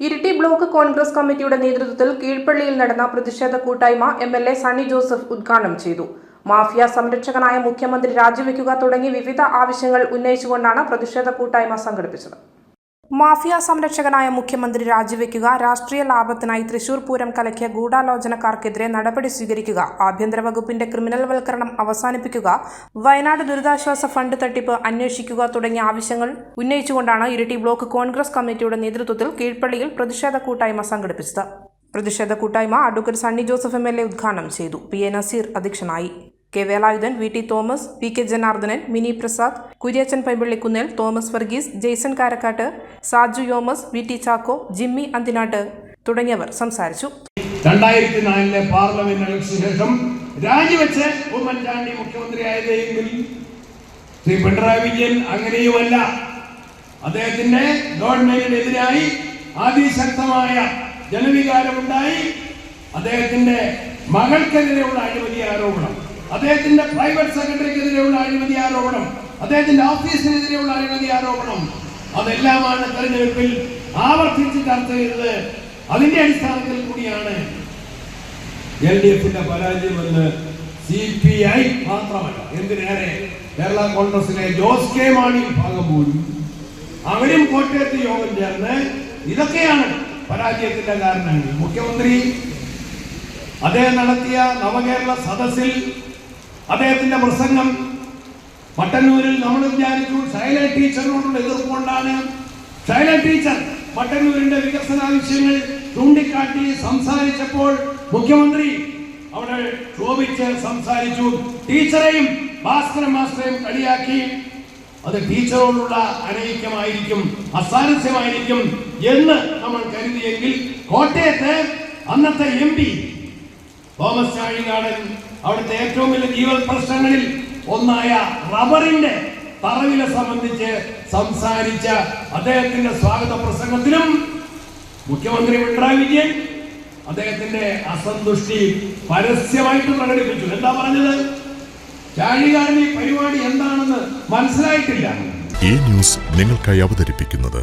Iritty block Congress കമ്മിറ്റിയുടെ നേതൃത്വത്തിൽ കീഴ്പള്ളിയിൽ നടന്ന പ്രതിഷേധ കൂട്ടായ്മ M L A Sunny Joseph ഉദ്ഘാടനം ചെയ്തു. മാഫിയ സംരക്ഷകനായ മുഖ്യമന്ത്രി രാജിവെക്കുക തുടങ്ങി വിവിധ ആവശ്യങ്ങൾ ഉന്നയിച്ചുകൊണ്ടാണ് പ്രതിഷേധ കൂട്ടായ്മ സംഘടിപ്പിച്ചത്. മാഫിയ സംരക്ഷകനായ മുഖ്യമന്ത്രി രാജിവെക്കുക രാഷ്ട്രീയ ലാഭത്തിനായി തൃശൂർ പൂരം കലക്കിയ ഗൂഢാലോചനക്കാർക്കെതിരെ നടപടി സ്വീകരിക്കുക ആഭ്യന്തര വകുപ്പിന്റെ ക്രിമിനൽ വൽക്കരണം അവസാനിപ്പിക്കുക വയനാട് ദുരിതാശ്വാസ ഫണ്ട് തട്ടിപ്പ് അന്വേഷിക്കുക തുടങ്ങിയ ആവശ്യങ്ങൾ ഉന്നയിച്ചുകൊണ്ടാണ് ഇരട്ടി ബ്ലോക്ക് കോൺഗ്രസ് കമ്മിറ്റിയുടെ നേതൃത്വത്തിൽ കീഴ്പള്ളിയിൽ പ്രതിഷേധ കൂട്ടായ്മ സംഘടിപ്പിച്ചത്. പ്രതിഷേധ കൂട്ടായ്മ advocate Sunny Joseph M L A ഉദ്ഘാടനം ചെയ്തു. പി എ നസീർ അധ്യക്ഷനായി. K Velayudhan V T Thomas V K Janardhanan Mini Prasad Kuriachan Paimpallikunnel Thomas Varghese Jaison Karakkat Saju Yomas V T Chacko Jimmy Anthinatt തുടങ്ങിയവർ സംസാരിച്ചു. രണ്ടായിരത്തി നാലിലെ parliament ശേഷം രാജിവെച്ച് ഉമ്മൻചാണ്ടി മുഖ്യമന്ത്രിയായതെങ്കിൽ ശ്രീ പിണറായി വിജയൻ അങ്ങനെയുമല്ല. അദ്ദേഹത്തിന്റെ ഗവൺമെന്റിനെതിരായി അതിശക്തമായ ജനവികാരമുണ്ടായി. അദ്ദേഹത്തിന്റെ മകൾക്കെതിരെയുള്ള അഴിമതി ആരോപണം. അദ്ദേഹത്തിന്റെ പ്രൈവറ്റ് സെക്രട്ടറിക്കെതിരെയുള്ള അഴിമതി ആരോപണം അദ്ദേഹത്തിന്റെ ഓഫീസിനെതിരെയുള്ള അഴിമതി ആരോപണം അതെല്ലാമാണ് തെരഞ്ഞെടുപ്പിൽ ആവർത്തിച്ച് ചർച്ച ചെയ്തത്. അതിന്റെ അടിസ്ഥാനത്തിൽ കൂടിയാണ് എൽ ഡി എഫിന്റെ പരാജയമെന്ന് സി പി ഐ മാത്രമല്ല എന്തിനേറെ? കേരള കോൺഗ്രസിലെ ജോസ് കെ മാണി വിഭാഗം പോലും അവരും കോട്ടയത്ത് യോഗം ചേർന്ന് ഇതൊക്കെയാണ് പരാജയത്തിന്റെ കാരണങ്ങൾ. മുഖ്യമന്ത്രി അദ്ദേഹം നടത്തിയ നവകേരള സദസ്സിൽ അദ്ദേഹത്തിന്റെ പ്രസംഗം മട്ടന്നൂരിൽ നമ്മൾ വിചാരിച്ചു സൈലന്റ് ടീച്ചറിനോടുള്ള എതിർപ്പുകൊണ്ടാണ്. സൈലന്റ് ടീച്ചർ മട്ടന്നൂരിന്റെ വികസന ആവശ്യങ്ങൾ ചൂണ്ടിക്കാട്ടി സംസാരിച്ചപ്പോൾ മുഖ്യമന്ത്രി അവിടെ ക്ഷോഭിച്ച് സംസാരിച്ചു. ടീച്ചറെയും ഭാസ്കരൻ മാസ്റ്ററെയും കളിയാക്കി. അത് ടീച്ചറോടുള്ള അനൈക്യമായിരിക്കും അസാരസ്യമായിരിക്കും എന്ന് നമ്മൾ കരുതിയെങ്കിൽ കോട്ടയത്ത് അന്നത്തെ എം പി തോമസ് ചാഴികാടൻ അവിടുത്തെ ഏറ്റവും വലിയ ജീവൽ പ്രശ്നങ്ങളിൽ ഒന്നായ റബ്ബറിന്റെ തറവില സംബന്ധിച്ച് സംസാരിച്ച അദ്ദേഹത്തിന്റെ സ്വാഗത പ്രസംഗത്തിലും മുഖ്യമന്ത്രി പിണറായി വിജയൻ അദ്ദേഹത്തിന്റെ അസന്തുഷ്ടി പരസ്യമായിട്ട് പ്രകടിപ്പിച്ചു. എന്താ പറഞ്ഞത്? ചാഴികാടൻ ഈ പരിപാടി എന്താണെന്ന് മനസ്സിലായിട്ടില്ല. ഈ ന്യൂസ് നിങ്ങൾക്കായി അവതരിപ്പിക്കുന്നത്